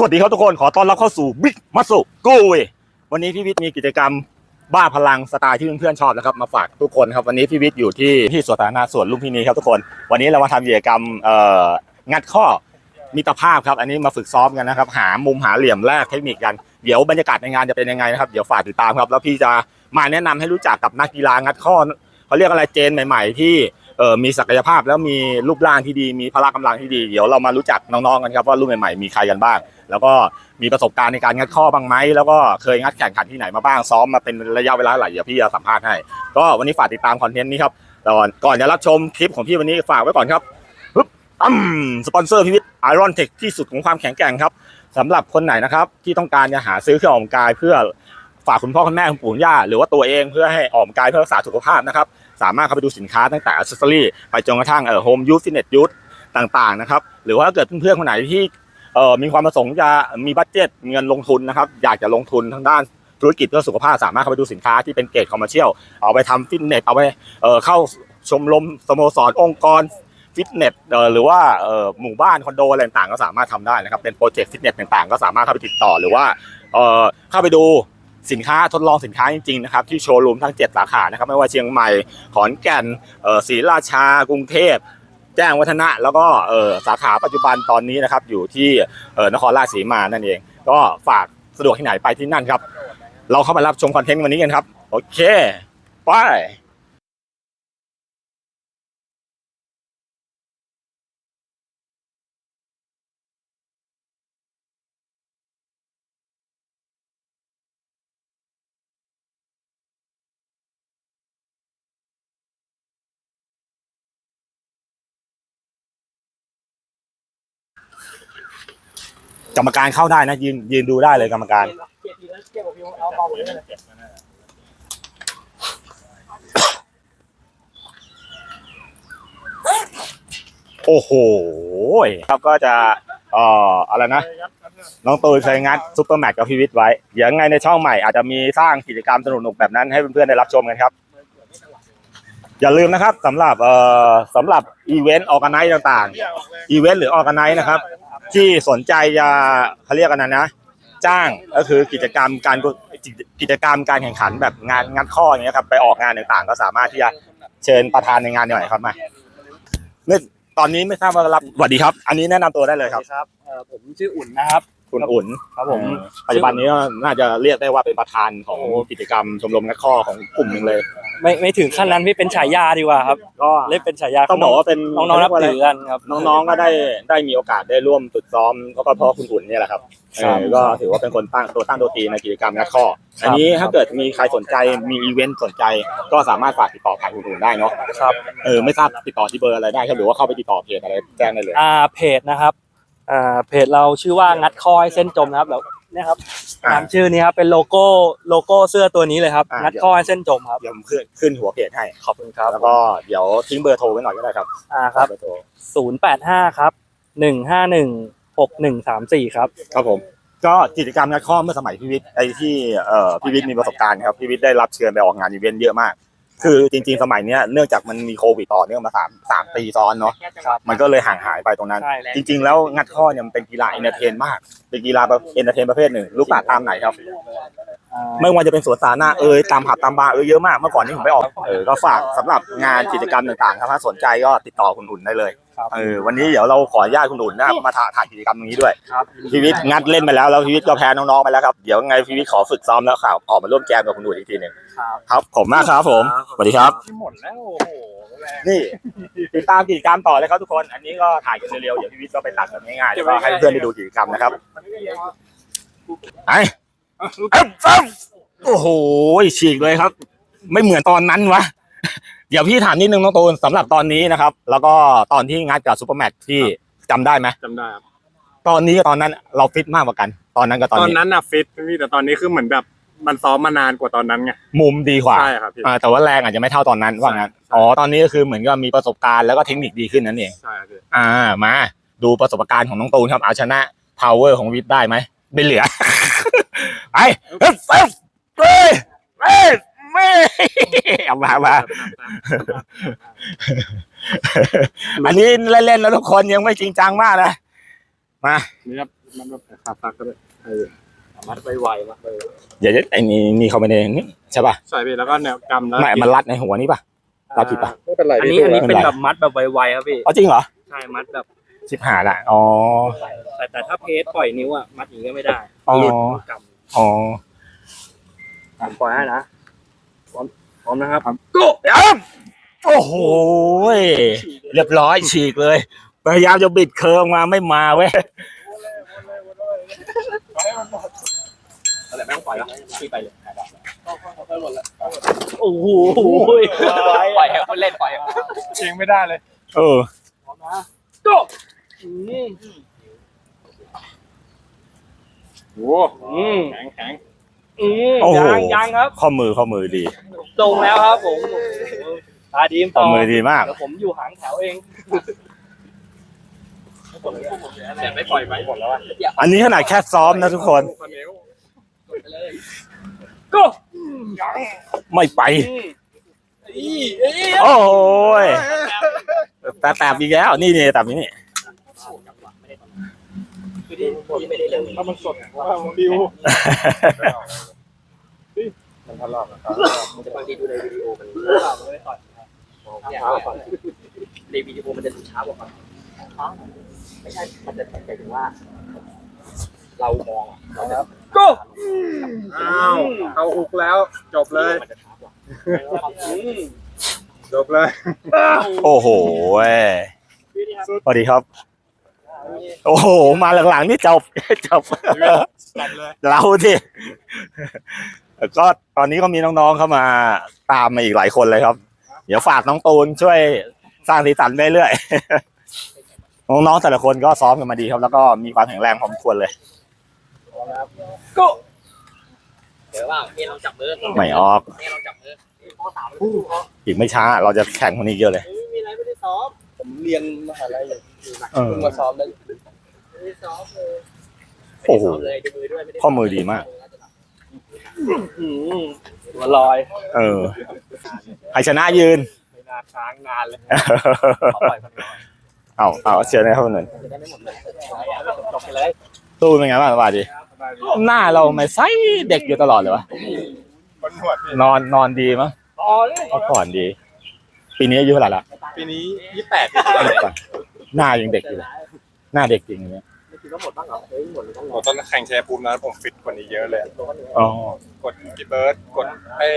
สวัสดีครับทุกคนขอต้อนรับเข้าสู่ Big Muscle Go Away วันนี้พี่วิทย์มีกิจกรรมบ้าพลังสไตล์ที่เพื่อนๆชอบนะครับมาฝากทุกคนครับวันนี้พี่วิทย์อยู่ที่ที่สวนสาธารณะสวนลุมพินีครับทุกคน วันนี้เรามาทำกิจกรรมเอ่องัดข้อมิตรภาพครับ อันนี้มาฝึกซ้อมกันนะครับ หามุมหาเหลี่ยมแรกเทคนิคกันเดี๋ยวบรรยากาศในงานจะเป็นยังไงนะครับเดี๋ยวฝากติดตามครับ แล้วพี่จะมาแนะนำให้รู้จักกับนักกีฬางัดข้อเขาเรียกอะไรเจนใหม่ ๆ ที่ เออมีศักยภาพแล้วมีรูปร่างที่ดี มีพละกำลังที่ดีเดี๋ยวเรามารู้จักน้องๆกันครับว่ารุ่นใหม่ๆมีใครกันบ้าง แล้วก็มีประสบการณ์ในการงัดข้อบ้างไหมแล้วก็เคยงัดแข่งขันที่ไหนมาบ้างซ้อมมาเป็นระยะเวลาเท่าไหร่เดี๋ยวพี่จะสัมภาษณ์ให้ ก็วันนี้ฝากติดตามคอนเทนต์นี้ครับแต่ก่อนก่อนจะรับชมคลิปของพี่วันนี้ฝากไว้ก่อนครับปึ๊บอืมสปอนเซอร์พิวิทไอรอนเทคที่สุดของความแข็งแกร่งครับสำหรับคนไหนนะครับที่ต้องการจะหาซื้อเครื่องออกกำลังกายเพื่อฝากคุณพ่อคุณแม่คุณปู่คุณย่าหรือว่าตัวเองเพื่อให้ออกกำลังกายเพื่อรักษาสุขภาพนะครับ สามารถเข้าไปดูสินค้าตั้งแต่อัซเซอรี่ไปจนกระทั่งเอ่อโฮมยูทฟิตเนสยูทต่างๆนะครับหรือว่าเกิดเพื่อนๆคนไหนที่เอ่อมีความประสงค์จะมีบัตเจ็ตเงินลงทุนนะครับอยากจะลงทุนทางด้านธุรกิจเพื่อสุขภาพสามารถเข้าไปดูสินค้าที่เป็นเกรดคอมเมอร์เชียลเอาไปทำฟิตเนสเอาไปเอ่อเข้าชมรมสโมสรองค์กรฟิตเนสเอ่อหรือว่าเอ่อหมู่บ้านคอนโดอะไรต่างๆก็สามารถทำได้นะครับเป็นโปรเจกต์ฟิตเนสต่างๆ ก็สามารถเข้าไปติดต่อหรือว่าเอ่อเข้าไปดู สินค้าทดลองสินค้าจริงๆนะครับที่โชว์รูมทั้ง 7 สาขานะครับไม่ว่าเชียงใหม่ขอนแก่นศรีราชากรุงเทพแจ้งวัฒนะแล้วก็สาขาปัจจุบันตอนนี้นะครับอยู่ที่นครราชสีมานั่นเอง ก็ฝากสะดวกที่ไหนไปที่นั่นครับ เราเข้ามารับชมคอนเทนต์วันนี้กันครับ โอเค ไป กรรมการเข้าได้นะยืนยืนดูได้เลยกรรมการ โอ้โหครับก็จะเอ่ออะไรนะ น้องตูนเคยงัดซุปเปอร์แมตช์กับพีวิทย์ไว้ เดี๋ยวยังไงในช่องใหม่อาจจะมีสร้างกิจกรรมสนุกๆแบบนั้นให้เพื่อนๆได้รับชมกันครับ อย่าลืมนะครับสำหรับเอ่อสำหรับอีเวนต์ออกกันไนต่างๆอีเวนต์หรือออกกันไนนะครับ ที่สนใจจะเขาเรียกกันนะนะ จ้างก็คือกิจกรรมการกิจกรรมการแข่งขันแบบงานงัดข้ออย่างเงี้ยครับไปออกงานต่างๆ ก็สามารถที่จะเชิญประธานในงานหน่อยครับมาเมื่อตอนนี้ไม่ทราบว่ารับสวัสดีครับ อันนี้แนะนำตัวได้เลยครับ ครับเอ่อผมชื่ออุ่นนะครับ คุณอุ่นครับผมเอ่อปัจจุบันนี้ก็น่าจะเรียกได้ว่าเป็นประธานของกิจกรรมชมรมงัดข้อของกลุ่มหนึ่งเลย ไม่ไม่ถึงขั้นนั้นพี่เป็นฉายาดีกว่าครับก็เล่นเป็นฉายาต้องบอกว่าเป็นน้องๆนับถือกันครับน้องๆก็ได้ได้มีโอกาสได้ร่วมฝึกซ้อมก็เพราะคุณอุ่นเนี่ยแหละครับครับเออก็ถือว่าเป็นคนตั้งตัวตั้งตัวตีในกิจกรรมงัดข้อครับอันนี้ถ้าเกิดมีใครสนใจมีอีเวนต์สนใจ ก็สามารถฝากติดต่อผ่านคุณอุ่นได้เนาะครับเออไม่ทราบติดต่อที่เบอร์อะไรได้ครับหรือว่าเข้าไปติดต่อเพจอะไรแจ้งได้เลยอ่าเพจนะครับ อ่าเพจเราชื่อว่างัดคอยเส้นจมนะครับแล้วเนี่ยครับอ่า ตามชื่อนี้ครับเป็นโลโก้โลโก้เสื้อตัวนี้เลยครับอ่างัดคอยเส้นจมครับเดี๋ยวผมขึ้นขึ้นหัวเพจให้ ขอบคุณครับแล้วก็เดี๋ยวทิ้งเบอร์โทรไว้หน่อยก็ได้ครับอ่าครับเบอร์โทรศูนย์แปดห้าครับหนึ่งห้าหนึ่งหกหนึ่งสามสี่ครับ ครับผม ก็กิจกรรมงัดข้อเมื่อสมัยพี่วิทย์ไอ้ที่เอ่อพี่วิทย์มีประสบการณ์ครับพี่วิทย์ได้รับเชิญไปออกงานอีเวนต์เยอะมาก คือจริงๆสมัยเนี้ยเนื่องจากมันมีโควิดต่อเนื่องมาสามสามปีซ้อนเนาะครับมันก็เลยห่างหายไปตรงนั้นใช่แล้วจริง ๆ แล้วงัดข้อเนี่ยมันเป็นกีฬาเอนเตอร์เทนมาก เป็นกีฬาแบบเอนเตอร์เทนประเภทหนึ่งลูกป่าตามไหนครับอ่าไม่ว่าจะเป็นสวนสาธารณะเอยตามผับตามบาร์เอยเยอะมากเมื่อก่อนนี่ผมไปออกเออก็ฝากสำหรับงานกิจกรรมต่างๆครับถ้าสนใจก็ติดต่อคุณอุ่นได้เลย ครับเออวันนี้เดี๋ยวเราขออนุญาตคุณอุ่นนะครับมาถ่ายถ่ายกิจกรรมตรงนี้ด้วยครับพีวิทย์งัดเล่นไปแล้วแล้วพีวิทย์ก็แพ้น้องๆไปแล้วครับเดี๋ยวไงพีวิทย์ขอฝึกซ้อมแล้วข่าวออกมาร่วมแจมกับคุณอุ่นอีกทีหนึ่งครับครับผมมากครับผมสวัสดีครับที่หมดแล้วโอ้โหแรงนี่ติดตามกิจกรรมต่อเลยครับทุกคน อันนี้ก็ถ่ายกันเร็วๆเดี๋ยวพีวิทย์ก็ไปตัดกันง่ายๆแล้วก็ให้เพื่อนได้ดูกิจกรรมนะครับไอ้เอ้าเอ้าโอ้โหฉีกเลยครับ ไม่เหมือนตอนนั้นวะ เดี๋ยวพี่ถามนิดนึงน้องตูนสำหรับตอนนี้นะครับ แล้วก็ตอนที่งัดกับซูเปอร์แมทที่จำได้ไหมจำได้ครับตอนนี้กับตอนนั้นเราฟิตมากกว่ากัน ตอนนั้นกับตอนตอนนี้นั้นน่ะฟิตพี่แต่ตอนนี้คือเหมือนแบบมันซ้อมมานานกว่าตอนนั้นไงมุมดีกว่า ใช่ครับพี่ อ่าแต่ว่าแรงอาจจะไม่เท่าตอนนั้นว่างั้น ใช่อ๋อ ตอนนี้ก็คือเหมือนกับมีประสบการณ์แล้วก็เทคนิคดีขึ้นนั่นเอง ใช่ครับพี่อ่า มาดูประสบการณ์ของน้องตูนครับเอาชนะ power ของวิทย์ได้ไหมไม่เหลือ ไปเฮ้ยเฮ้ยเฮ้ย เฮ้ยเอามามาอันนี้เล่นๆแล้วทุกคนยังไม่จริงจังมากนะ มานี่ครับมันแบบขาซักก็ได้มัดไวๆมัดไวเดี๋ยวไอ้นี่นี่เขาไปในนี้ใช่ป่ะใส่พี่แล้วก็แนวกำแล้วไม่มันรัดในหัวนี้ป่ะเราผิดปะไม่เป็นไรอันนี้อันนี้เป็นแบบมัดแบบไวๆครับพี่อ๋อจริงเหรอใช่มัดแบบชิบหายละอ๋อแต่แต่ถ้าเพจปล่อยนิ้วอะมัดอย่างนี้ก็ไม่ได้อ๋อหลุดกอ๋อผมปล่อยให้นะ พร้อมพร้อมนะครับโอ้โห เรียบร้อยฉีกเลย พยายามจะบิดเคิร์งมาไม่มาเว้ยอะไรไม่ต้องปล่อยแล้วพี่ไปเลยโอ้โหปล่อยให้คนเล่นปล่อยเองไม่ได้เลย เออก็อืมโอ้อืมแข็งแข็ง อืมโอ้โห ยังยังครับข้อมือข้อมือดีตรงแล้วครับผมตาดีมข้ต่ออมือดีมาก เดี๋ยวผมอยู่หางแถวเองแต่ไม่ปล่อยไปหมดแล้วอะอันนี้ขนาดแค่ซ้อมนะทุกคนคนนิ้วก็ไม่ไปอีอีโอ้ยแต่แตบอีกแล้ว นี่นี่แต บนี่ไม่ได้เรื่องถ้ามันสดว่ามันดิวมันทะเลาะกันมันจะบางทีดูในวิดีโอมันไม่ต่อยเนี่ยในวิดีโอมันจะช้ากว่ามันไม่ใช่ มันจะหมายถึงว่า เรามองเราจะก็อ้าวเข้าคุกแล้ว จบเลยมันจะช้ากว่าจบเลย โอ้โหเว้ยสวัสดีครับ โอ้โห มาหลังๆนี่จบจบจบเลยเราที่ก็ตอนนี้ก็มีน้องๆเข้ามาตามมาอีกหลายคนเลยครับ เดี๋ยวฝากน้องตูนช่วยสร้างสีสันไปเรื่อยน้องๆแต่ละคนก็ซ้อมกันมาดีครับ แล้วก็มีความแข็งแรงพอสมควรเลยก็เดี๋ยวว่าเมียลองจับมือไม่ออกเมียลองจับมือพ่อสามอีกไม่ช้า เราจะแข่งคนนี้เยอะเลยไม่มีอะไรไม่ได้ซ้อมผมเรียนมหาลัยอยู่ เออ เพิ่งมาซ้อมได้ไม่ได้ซ้อมเลยโอ้โหไม่ได้ซ้มเลยดูมือด้วยไม่ได้ข้อมือดีมาก อืมตัวลอยเออใครชนะยืน ไม่น่าค้างนานเลยขอปล่อยพันลอยเอาเอาเชิญนะครับหนึ่งจะได้ไม่หมดเลยจบไปเลยตู้เป็นไงบ้างสวัสดีหน้าเราไม่ใสเด็กอยู่ตลอดเลยวะคนหนวดพี่นอนนอนดีมั้งอ๋อเลยพักผ่อนดี ปีนี้อายุเท่าไหร่ละปีนี้ยี่แปด หน้ายังเด็กอยู่เลยหน้าเด็กจริงเนี่ยไม่คิดว่าหมดบ้างเหรอเฮ้ยหมดเลยต้องรโอ้อตอนแข่งแชร์ภูมินั้นผมฟิตกว่านี้เยอะเลยอ๋อกดพี่เบิร์ดกดเป้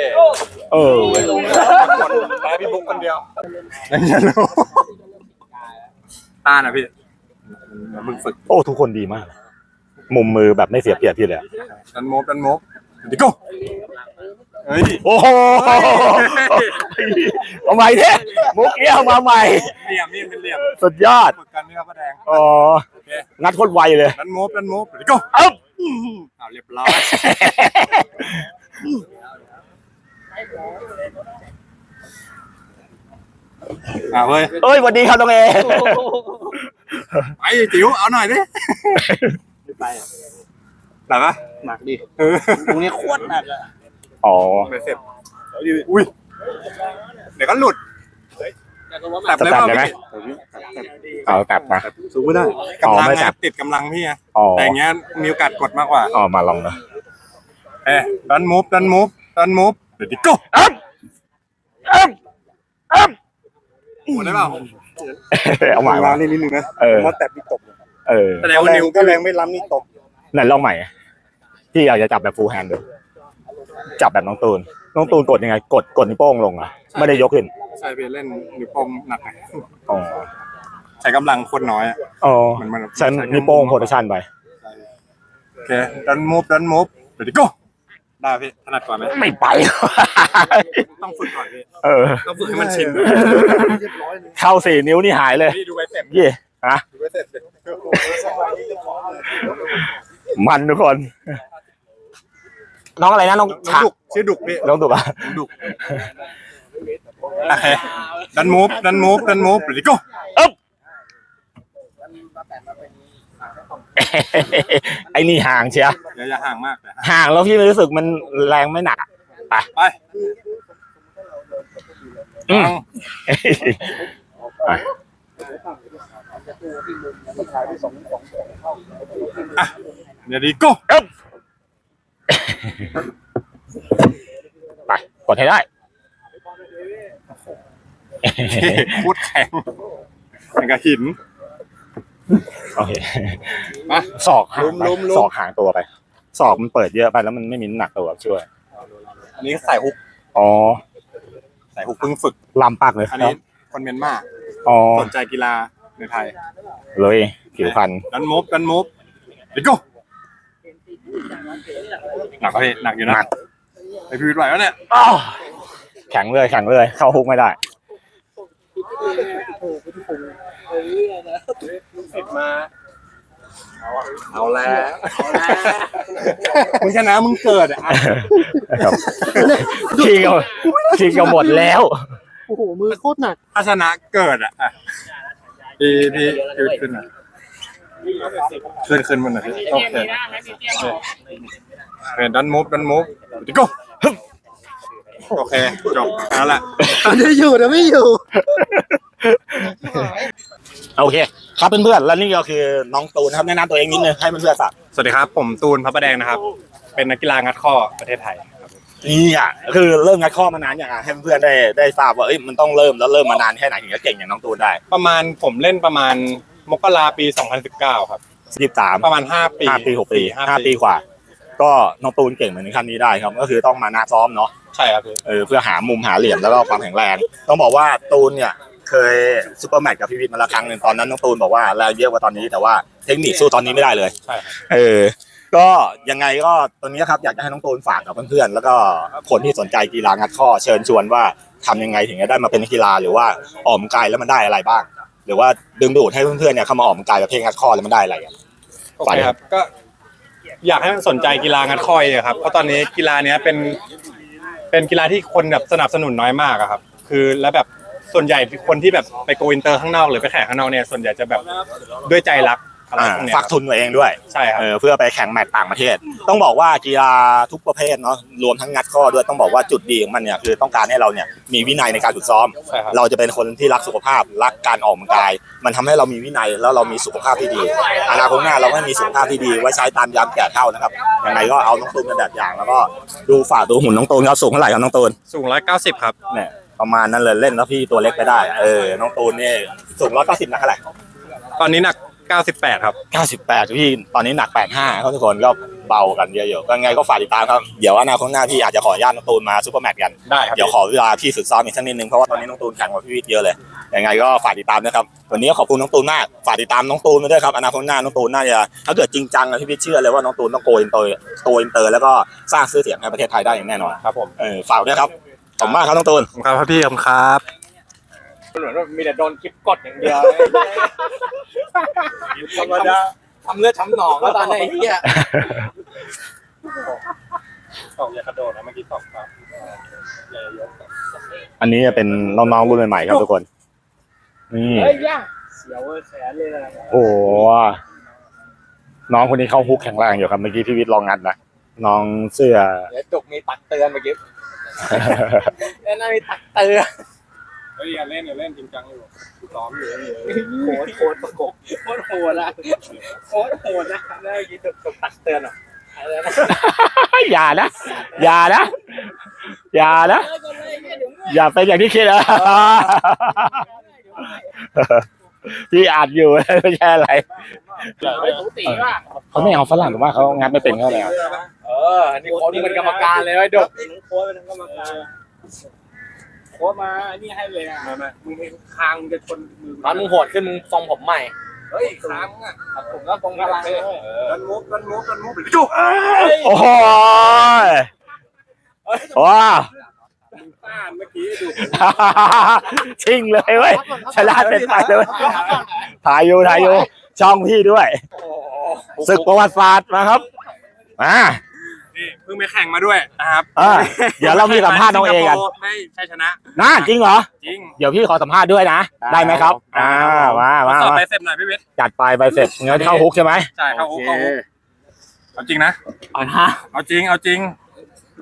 เออเว้ยกดแพ้พี่บุ๊กคนเดียวยังจะรู้ต้านนะพี่มึงฝึกโอ้ทุกคนดีมาก มุมมือแบบไม่เสียเปรียบพี่เลยอะดันโมบดันโมบ ดิโก้เฮ้ยโอ้โหเอาใหม่เนี่ยมุกเอี้ยวมาใหม่ เหลี่ยมนี่เป็นเหลี่ยมสุดยอดฝึกกันนี่ครับป้าแดงอ๋องัดโคตรไวเลยดันโมบดันโมบดิโก้เอ้าเอาเรียบร้อยอ่าเว้ยเอ้ยสวัสดีครับน้องเอไปจิ๋วเอาหน่อยดิไม่ไปอะ หนักปะหนักดิเออตรงนี้โคตรหนักอะอ๋อไม่เสร็จอุ้ยเดี๋ยวก็หลุดแต่ก็ว่าแตบเลยเปล่าจะแตบได้ไหมพี่เอาตัดมา สูงไม่ได้อ๋อกำลังไม่ไงแตบติดกำลังพี่ไงอ๋อ แต่อย่างเงี้ยมีโอกาสกดมากกว่าอ๋อมาลองนะเอ๊ะดันมูฟดันมูฟดันมูฟเดี๋ยวดิโก้เอ้าเอ้าเอ้าหมดได้เปล่าเอาใหม่วางมานิดนึงนะเออว่าแตบนี่ตกเออแสดงว่านิ้วก็แรงไม่ล้ำนี่ตกไหนลองใหม่ พี่อยากจะจับแบบฟูลแฮนด์ดูจับแบบน้องตูน น้องตูนกดยังไง กดกดนิ้วโป้งลงอะไม่ได้ยกขึ้น ใช่ไปเล่นนิ้วโป้งหนักไงอ๋อใช้กำลังคนน้อยอะอ๋อมันมันฉันนิ้วโป้งโพสชั่นไปโอเคดันมูฟดันมูฟเดี๋ยวดิโก้ได้พี่ถนัดกว่าไหมไม่ไป ต้องฝึกก่อนพี่เออต้องฝึกให้มันชินเข้าสี่นิ้วนี่หายเลยพี่ดูไว้เสร็จเย่ฮะดูไว้เสร็จเลยมันทุกคน น้องอะไรนะน้องน้องฉะดุกชื่อดุกพี่น้องตุบอะดุกโอเคดันมูฟดันมูฟดันมูฟเดี๋ยวดิโก้ไอ้นี่ห่างเชียเดี๋ยวอย่าห่างมากนะห่างแล้วพี่รู้สึกมันแรงไม่หนักอะไปอืมเอาไปเดี๋ยวดีโก้ ไปกดให้ได้พูดแข็งอย่างกับหิน โอเคมาศอกห่างลุ้มไปลุ้มลุ้มศอกห่างตัวไปศอกมันเปิดเยอะไปแล้วมันไม่มีน้ำหนักตัวช่วย อันนี้ใส่ฮุกอ๋อใส่ฮุกเพิ่งฝึก ลำปากเลยคอัรันนี้บคนเมียนมาอ๋อสนใจกีฬาในไทยเลยผิวพันธุ์ดันมูฟดันมูฟดีโก้ หนักปะพี่หนักอยู่นะหนัก ไอพี่วิทย์ไหวแล้วเนี่ยอ้าวแข็งเลยแข็งเลย เข้าฮุกไม่ได้ สิบมา เอาแล้ว มึงชนะมึงเกิดอะ ครับชิงเอาชิงเอาหมดแล้ว โอ้โห มือโคตรหนัก ถ้าชนะเกิดอะอะพี่พี่พี่วิทย์ขึ้นหน่อย ขึ้นขึ้นมันหน่อยพี่โอเคเป็นดันมูฟดันมูฟดิโก้โอเคจบแล้วแหละจะอยู่แต่ไม่อยู่ โอเค ครับเพื่อนๆแล้วนี่ก็คือน้องตูนนะครับแนะนำตัวเองนิดนึงให้เพื่อนๆทราบสวัสดีครับ ผมตูนพระประแดงนะครับ เป็นนักกีฬางัดข้อประเทศไทยครับนี่อะคือเริ่มงัดข้อมานานอย่างอะให้เพื่อนๆได้ได้ทราบว่าเอ้ยมันต้องเริ่มแล้วเริ่มมานานแค่ไหนถึงจะเก่งอย่างน้องตูนได้ ประมาณผมเล่นประมาณ มกราปี 2019 ครับ สิบสามประมาณ 5 ปีห้าปีหกปีห้าห้าปีกว่า ก็น้องตูนเก่งเหมือนในขั้นนี้ได้ครับ ก็คือต้องมานาซ้อมเนาะ ใช่ครับพี่เออเพื่อหามุมหาเหลี่ยมแล้วก็ความแข็งแรง ต้องบอกว่าตูนเนี่ยเคยซูเปอร์แมตช์กับพี่วิทย์มาแล้วครั้งหนึ่งตอนนั้นน้องตูนบอกว่าแรงเยอะกว่าตอนนี้แต่ว่าเทคนิคสู้ตอนนี้ไม่ได้เลย ใช่ครับเออ ก็ยังไงก็ตอนนี้ครับอยากจะให้น้องตูนฝากกับเพื่อนๆแล้วก็คนที่สนใจกีฬางัดข้อเชิญชวนว่าทำยังไงถึงจะได้มาเป็นนักกีฬาหรือว่าออกกำลังกายแล้วมันได้อะไรบ้าง หรือว่าดึงดูดให้เพื่อนๆเนี่ยเข้ามาออกกำลังกายประเภทงัดข้อแล้วมันได้อะไรอะโอเคครับก็อยากให้มันสนใจกีฬางัดข้อยอะครับเพราะตอนนี้กีฬาเนี้ยเป็นเป็นกีฬาที่คนแบบสนับสนุนน้อยมากอะครับ คือแล้วแบบส่วนใหญ่คนที่แบบไปโกอินเตอร์ข้างนอกหรือไปแข่งข้างนอกเนี่ยส่วนใหญ่จะแบบด้วยใจรัก อะไรอ่าพวกเนี้ยฝากทุนตัวเองด้วยใช่ครับเออเพื่อไปแข่งแมตช์ต่างประเทศ ต้องบอกว่ากีฬาทุกประเภทเนาะรวมทั้งงัดข้อด้วยต้องบอกว่าจุดดีของมันเนี่ยคือต้องการให้เราเนี่ยมีวินัยในการฝึกซ้อม ใช่ครับ เราจะเป็นคนที่รักสุขภาพรักการออกกำลังกาย มันทำให้เรามีวินัยแล้วเรามีสุขภาพที่ดีอนาคตหน้าเราไม่มีสุขภาพที่ดีไว้ใช้ตามยามแก่เท่านะครับยังไงก็เอาน้องตูนเป็นแบบอย่างแล้วก็ดูฝากดูหุ่นน้องตูนเขาสูงเท่าไหร่ครับน้องตูน สูงร้อยเก้าสิบครับเนี่ยประมาณนั้นเลยเล่นแล้วพี่ตัวเล็กไปได้ เออ น้องตูนนี่สูงร้อยเก้าสิบนะเท่าไหร่ตอนนี้หนัก เก้าสิบแปดครับ 98พี่ตอนนี้หนัก 85ครับทุกคนก็เบากันเยอะอยู่ก็ไงก็ฝากติดตามครับ เดี๋ยวอนาคตหน้าพี่อาจจะขออนุญาตน้องตูนมาซูเปอร์แมตช์กันได้ครับ เดี๋ยวขอเวลาพี่ฝึกซ้อมอีกสักนิดนึงเพราะว่าตอนนี้น้องตูนแข่งกว่าพี่วิทย์เยอะเลยยังไงก็ฝากติดตามนะครับวันนี้ก็ขอบคุณน้องตูนมากฝากติดตามน้องตูนไปด้วยครับอนาคตหน้าน้องตูนน่าจะถ้าเกิดจริงจังอะพี่วิทย์เชื่อเลยว่าน้องตูนต้องโกอินเตอร์โกอินเตอร์แล้วก็สร้างชื่อเสียงให้ประเทศไทยได้อย่างแน่นอนครับผมเออฝากด้วยครับขอบคุณมากครับน้องตูน ขอบคุณครับพี่ขอบคุณค รับเหมือนว่ามีแต่โดนคลิปกดอย่างเดียวธรรมดาทำเลือดช้ำหนองแล้วตอนนี้ไอ้เหี้ยสองอย่ากระโดดนะเมื่อกี้สองครับอันนี้จะเป็นน้องๆรุ่นใหม่ๆครับทุกคน นี่เฮ้ยย่าเสียวแขนเลยนะโอ้โหน้องคนนี้เข้าฮุกแข็งแรงอยู่ครับเมื่อกี้พี่วิทย์ลองงัดนะน้องเสื้อ เดี๋ยวจุกมีตักเตือนเมื่อกี้เล่นน่ามีตักเตือนเฮ้ยอย่าเล่นอย่าเล่นจริงจังอยู่ซ้อมอยู่โคตรโคตรประกบโคตรโหดอะโคตรโหดนะได้ยินจุกจุกตักเตือนอะอะไรนะอย่านะ อย่านะ อย่านะ อย่าเป็นอย่างที่คิดนะพี่อาจอยู่ไม่ใช่อะไรไม่ถูตีว่ะเขาไม่เอาฝรั่งหรือว่าเขางัดไม่เป็นเขาเลยอะเออนี่โค้ชมึงเป็นกรรมการเลยไอ้ดกโค้ชเป็นกรรมการ โค้ชมานี่ให้เลยอะมามามึงคางจะชนมือตอนมึงโหดขึ้นมึงทรงผมใหม่เฮ้ยคางอะผมก็ทรงพลังดันมุกดันมุกดันมุกจุ๊โอ้โหว้าต้านเมื่อกี้ดูชิงเลยเว้ยชนะเป็นไปเลยเว้ยถ่ายอยู่ถ่ายอยู่ช่องพี่ด้วยศึกประวัติศาสตร์มาครับมา นี่เพิ่งไปแข่งมาด้วยนะครับอ่าเดี๋ยวเรามีสัมภาษณ์น้องเอกันได้ใช่ชนะน่าจริงเหรอ จริงเดี๋ยวพี่ขอสัมภาษณ์ด้วยนะ ได้ไหมครับ อ่ามามาสอบมาไปเสร็จหน่อยพี่เวทจัดไปไปเสร็จเงินเข้าฮุกใช่ไหมใช่เข้าคุกเข้าคุกเอาจริงนะอ่าฮะเอาจริงเอาจริง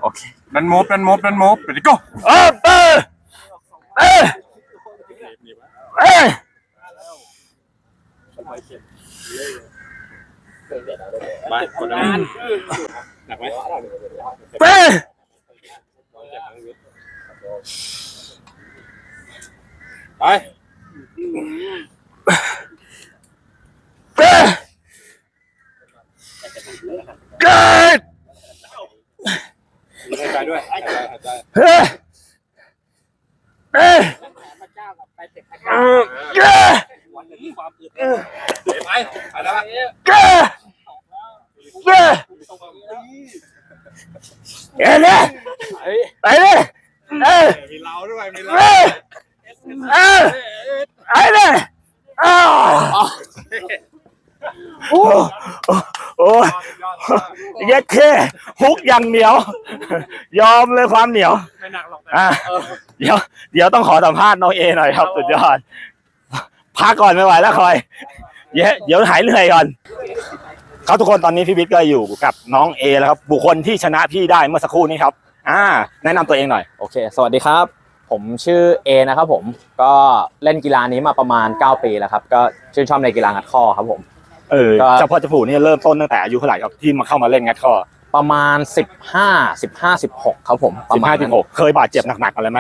โอเคดันมุกดันมุกดันมุกเดี๋ยวดิโก้เออเออเออเออไปกดแล้ว หนักไหมเป้ไปเป้เกิดหายใจด้วยหายใจหายใจเฮ้เป้พระเจ้ากับไปเสร็จพระเเจ้ากิดวันหนึ่งความอึดไปไปไปแล้วเกิดเกิด เอ็นเลยไปเลยเอ้ยมีเราด้วยมีเราเอ้ยเอ้ยไอ้เลยอ้าวโอ้โอ้ยเย็ดแค่ฮุกอย่างเหนียว ยอมเลยความเหนียวไม่หนักหรอกอะเดี๋ยว เดี๋ยวต้องขอสัมภาษณ์น้องเอหน่อยครับสุดยอดพักก่อนไม่ไหวแล้วคอยเยวเดี๋ยวหายเหนื่อยก่อน ครับทุกคนตอนนี้พี่วิทย์ก็อยู่กับน้องเอแล้วครับบุคคลที่ชนะพี่ได้เมื่อสักครู่นี้ครับอ่าแนะนำตัวเองหน่อย โอเค สวัสดีครับ ผมชื่อเอนะครับผม ก็เล่นกีฬานี้มาประมาณ 9 ปีแล้วครับ ก็ชื่นชอบในกีฬางัดข้อครับผม เออก็เฉพาะจะผูนี่เริ่มต้นตั้งแต่อายุเท่าไหร่ครับที่มาเข้ามาเล่นงัดข้อประมาณ 15 15 16ครับผมประสิบมาห้าณสิบหกเคยบาดเจ็บหนักๆอะไรไหม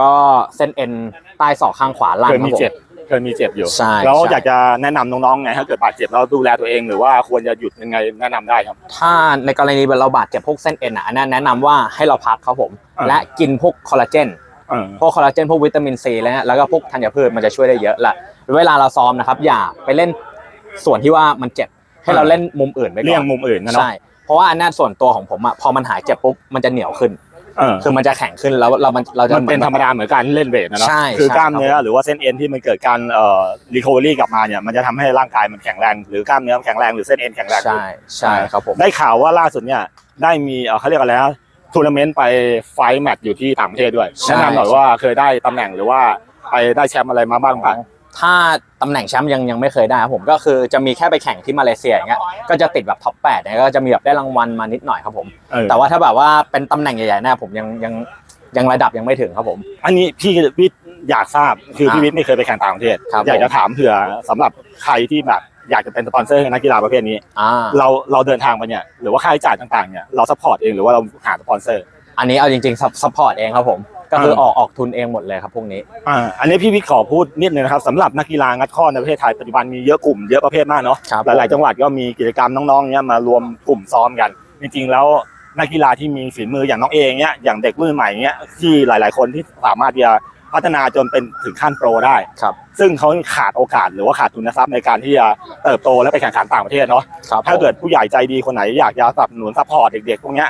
ก็เส้นเอ็นใต้ศอกข้างขวาล่างเคยครับมีผมเจ็บ เคยมีเจ็บอยู่ใช่แล้วใช่ อยากจะแนะนำน้องๆไงถ้าเกิดบาดเจ็บแล้วดูแลตัวเองหรือว่าควรจะหยุดยังไงแนะนำได้ครับ ถ้าในกรณีเราบาดเจ็บพวกเส้นเอ็นอะอันนั้นแนะนำว่าให้เราพักครับผม อ่า และกินพวกคอลลาเจน เออ พวกคอลลาเจนพวกวิตามินซีแล้วแล้วก็พวกธัญพืชมันจะช่วยได้เยอะละเวลาเราซ้อมนะครับ อย่าไปเล่นส่วนที่ว่ามันเจ็บให้เราเล่นมุมอื่นไปก่อนเลี่ยงมุมอื่นนะเนาะ ใช่เพราะว่าอันนั้นส่วนตัวของผมอะพอมันหายเจ็บปุ๊บมันจะเหนียวขึ้น เออ คือมันจะแข็งขึ้นแล้วเรามันเราจะมันเป็นธรรมดาเหมือนการเล่นเวทนะเนาะใช่คือกล้ามใช่ครับเนื้อหรือว่าเส้นเอ็นที่มันเกิดการเอ่อรีคอเวอรี่กลับมาเนี่ยมันจะทำให้ร่างกายมันแข็งแรง หรือกล้ามเนื้อแข็งแรงหรือเส้นเอ็นแข็งแรงใช่ใช่ครับผม ได้ข่าวว่าล่าสุดเนี่ยได้มีเอ่อเขาเรียกอะไรนะทัวร์นาเมนต์ไปไฟท์แมตช์อยู่ที่ต่างประเทศด้วยใช่ แนะนำหน่อยว่าเคยได้ตำแหน่งหรือว่าไปได้แชมป์อะไรมาบ้างปะ ถ้าตำแหน่งแชมป์ยังยังไม่เคยได้ครับผมก็คือจะมีแค่ไปแข่งที่มาเลเซียอย่างเงี้ยก็จะติดแบบท็อปแปดเนี่ยก็จะมีแบบได้รางวัลมานิดหน่อยครับผม เออ แต่ว่าถ้าแบบว่าเป็นตำแหน่งใหญ่ๆเนี่ยผมยังยังยังระดับยังไม่ถึงครับผม อันนี้พี่พี่อยากทราบคือพี่อ่าวิทย์ไม่เคยไปแข่งต่างประเทศ ครับ อยากผมจะถามเผื่อสำหรับใครที่แบบอยากจะเป็นสปอนเซอร์ให้นักกีฬาประเภทนี้ อ่า เราเราเดินทางไปเนี่ยหรือว่าค่าใช้จ่ายต่างๆเนี่ยเราซัพพอร์ตเองหรือว่าเราหาสปอนเซอร์ อันนี้เอาจริงๆซัพพอร์ตเองครับผม ก็คือเออออกออกทุนเองหมดเลยครับพวกนี้ อ่าอันนี้พี่วิทย์ขอพูดนิดนึงนะครับสำหรับนักกีฬางัดข้อในประเทศไทยปัจจุบันมีเยอะกลุ่มเยอะประเภทมากเนาะครับ หลายๆจังหวัดก็มีกิจกรรมน้องๆเนี่ยมารวมกลุ่มซ้อมกัน จริงๆแล้วนักกีฬาที่มีฝีมืออย่างน้องเองเนี่ยอย่างเด็กมือใหม่เนี่ยที่หลาย ๆ คนที่สามารถที่จะพัฒนาจนเป็นถึงขั้นโปรได้ ครับ ซึ่งเขาขาดโอกาสหรือว่าขาดทุนทรัพย์ในการที่จะเติบโตและไปแข่งขันต่างประเทศเนาะ ครับถ้าเกิดผู้ใหญ่ใจดีคนไหนอยากจะสนับสนุนซัพพอร์ตเด็กๆพวกเนี้ย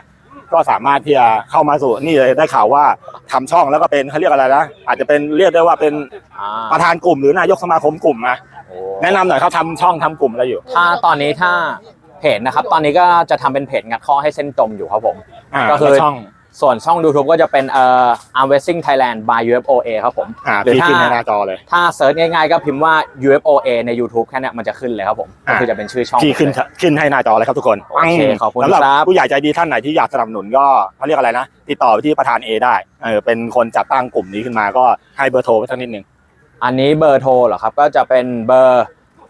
ก็สามารถที่จะเข้ามาสู่นี่เลยได้ข่าวว่าทำช่องแล้วก็เป็นเขาเรียกอะไรนะอาจจะเป็นเรียกได้ว่าเป็นอ่าประธานกลุ่มหรือนายกสมาคมกลุ่มนะโอ้แนะนำหน่อยเขาทำช่องทำกลุ่มอะไรอยู่ ถ้าตอนนี้ถ้าเพจนะครับ ตอนนี้ก็จะทำเป็นเพจงัดข้อให้เส้นจมอยู่ครับผมอ่าก็คือแล้วช่อง ส่วนช่อง YouTube ก็จะเป็นเอ่อ Arm Wrestling Thailand by UFOA ครับผมอ่าหรือพี่ถ้าขึ้นในหน้าจอเลย ถ้าเซิร์ชง่ายๆ ก็พิมพ์ว่า UFOA ใน YouTube แค่เนี้ยมันจะขึ้นเลยครับผมอ่าก็คือจะเป็นชื่อช่องพี่ขึ้นขึ้นให้หน้าจอเลยครับทุกคนโอเคขอบคุณสำหรับครับ ผู้ใหญ่ใจดีท่านไหนที่อยากสนับสนุนก็เขาเรียกอะไรนะ ติดต่อไปที่ประธานเอได้เออเป็นคนจัดตั้งกลุ่มนี้ขึ้นมาก็ให้เบอร์โทรไว้สักนิดนึง อันนี้เบอร์โทรเหรอครับ ก็จะเป็นเบอร์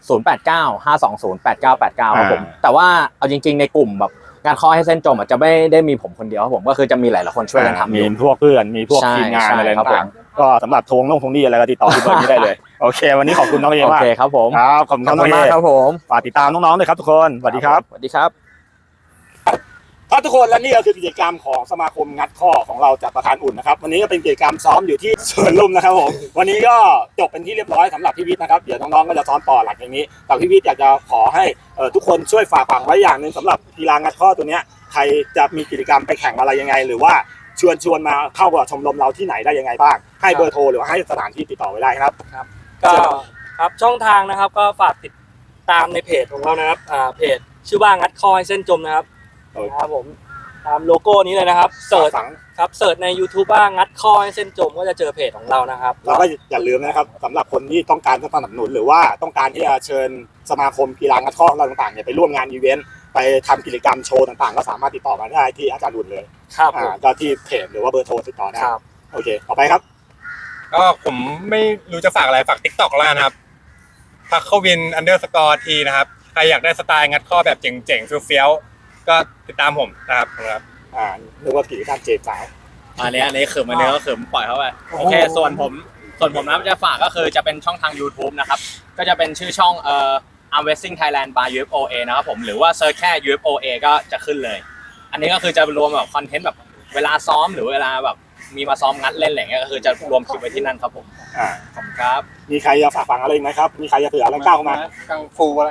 089 520 8989 ครับผม อ่า แต่ว่าเอาจริงๆ ในกลุ่มแบบ งานข้อให้เส้นจมอะจะไม่ได้มีผมคนเดียวครับผมก็คือจะมีหลายๆคนช่วยกันทำอมียู่ พวกเพื่อน มีพวกใช่ทีมงานใช่อะไรครับต่างๆก็สำหรับทวงน้องทวงหนี้อะไรก็ติดต่อที่เบอร์นี้ได้เลย โอเค วันนี้ขอบคุณน้องเอโอมากเคครับผมครับขอบคุณขคอรับบคุณน้องมากเอครับผมฝากติดตามน้องๆด้วยครับทุกคน สวัสดีครับ สวัสดีครับ ครับทุกคนและนี่ก็คือกิจกรรมของสมาคมงัดข้อของเราจากประธานอุ่นนะครับวันนี้ก็เป็นกิจกรรมซ้อมอยู่ที่สวนลุมนะครับผมวันนี้ก็จบเป็นที่เรียบร้อยสำหรับพี่วิทย์นะครับเดี๋ยวน้องๆก็จะซ้อมต่อหลังจากนี้แต่พี่วิทย์อยากจะขอให้เอ่อทุกคนช่วยฝากฝังไว้อย่างหนึ่งสำหรับกีฬางัดข้อตัวเนี้ยใครจะมีกิจกรรมไปแข่งอะไรยังไง หรือว่าชวนชวนมาเข้ากับชมรมเราที่ไหนได้ยังไงบ้างให้เบอร์โทรหรือว่าให้สถานที่ติดต่อไว้ได้ครับ ก็ครับช่องทางนะครับก็ฝากติดตามในเพจของเรานะครับอ่าเพจชื่อว่างัดคอให้เส้นจมนะครับ คครับผมตามโลโก้นี้เลยนะครับเสิร์ชฝังครับเสิร์ชใน YouTube ว่างัดคอให้เส้นจมก็จะเจอเพจของเรานะครับแล้วก็อย่าลืมนะครับสำหรับคนที่ต้องการสนับสนุนหรือว่าต้องการที่จะเชิญสมาคมกีฬางัดข้อของเราต่างๆเนี่ยไปร่วมงานอีเวนต์ไปทำกิจกรรมโชว์ต่างๆ ก็สามารถติดต่อมาได้ที่อาจารย์ดุลเลยครับผอ่ามก็ที่เพจหรือว่าเบอร์โทรติดต่อได้ครับโอเคต่อไปครับ ก็ผมไม่รู้จะฝากอะไรฝากทิกตอกแล้วกันครับทพักเข้าวินอันเดอร์สกอร์ทีนะครับใครอยากได้สไตล์งัดข้อแบบเจ๋งๆเฟี้ยวๆ ก็ติดตามผมนะครับครับอ่านึกว่ากิจกรรมเจ็บสาว อันนี้อันนี้เขิมอันนี้ก็เขิมปล่อยเข้าไปโอเคส่วนผมส่วนผมนะจะฝากก็คือจะเป็นช่องทาง YouTube นะครับ ก็จะเป็นชื่อช่องเอ่อ Arm Wrestling Thailand by UFOA นะครับผมหรือว่าเซิร์ชแค่ UFOA ก็จะขึ้นเลย อันนี้ก็คือจะรวมแบบคอนเทนต์แบบเวลาซ้อมหรือเวลาแบบ มีมาซ้อมงัดเล่นอะไรเงี้ยก็คือจะรวมคลิปไว้ที่นั่นครับผมอ่าขอบคุณครับมีใครจะฝากฝังอะไรอีกไหมครับ มีใครจะเตือนอะไรก้าวเข้ามา กังฟูอะไร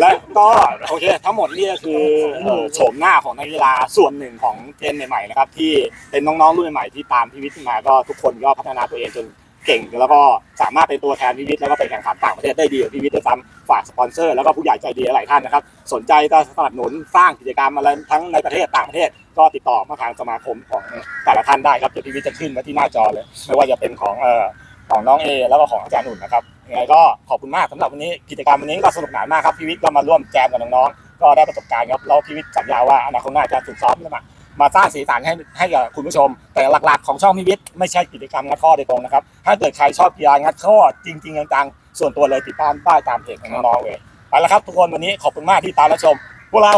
และก็โอเคทั้งหมดนี่ก็คือเอ่อโฉมหน้าของนักกีฬาส่วนหนึ่งของเจนใหม่ๆนะครับที่เป็นน้องๆรุ่นใหม่ๆที่ตามพิวิทย์ขึ้นมาก็ทุกคนก็พัฒนาตัวเองจนเก่ง แล้วก็สามารถเป็นตัวแทนพิวิทย์แล้วก็ไปแข่งขันต่างประเทศได้ดีกว่าพิวิทย์ด้วยซ้ำฝากสปอนเซอร์แล้วก็ผู้ใหญ่ใจดีหลายท่านนะครับ สนใจจะสนับสนุนสร้างกิจกรรมอะไรทั้งในประเทศต่างประเทศ ก็ติดต่อมาทางสมาคมของแต่ละท่านได้ครับเดี๋ยวพิวิจะขึ้นไว้ที่หน้าจอเลย ไม่ว่าจะเป็นของเอ่อของน้องเอแล้วก็ของอาจารย์หนุ่นนะครับยังไงก็ขอบคุณมากสำหรับวันนี้กิจกรรมวันนี้ก็สนุกหนานมากครับพีวิทย์ก็มาร่วมแจมกับน้องๆก็ได้ประสบการณ์ครับแล้วพีวิทย์สัญญาว่าอนาคตหน้าจะฝึกซ้อมมามาสร้างสีสันให้ให้กับคุณผู้ชม แต่หลักๆของช่องพีวิทย์ไม่ใช่กิจกรรมงัดข้อโดยตรงนะครับถ้าเกิดใครชอบกีฬางัดข้อจริงๆจังๆส่วนตัวเลยติดตามป้ายตามเพจของน้องๆเลยไปแล้วครับทุกคนวันนี้ขอบคุณมากที่ตามและชม พวกเรา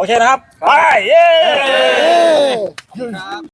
โอเคนะครับ ไป เย้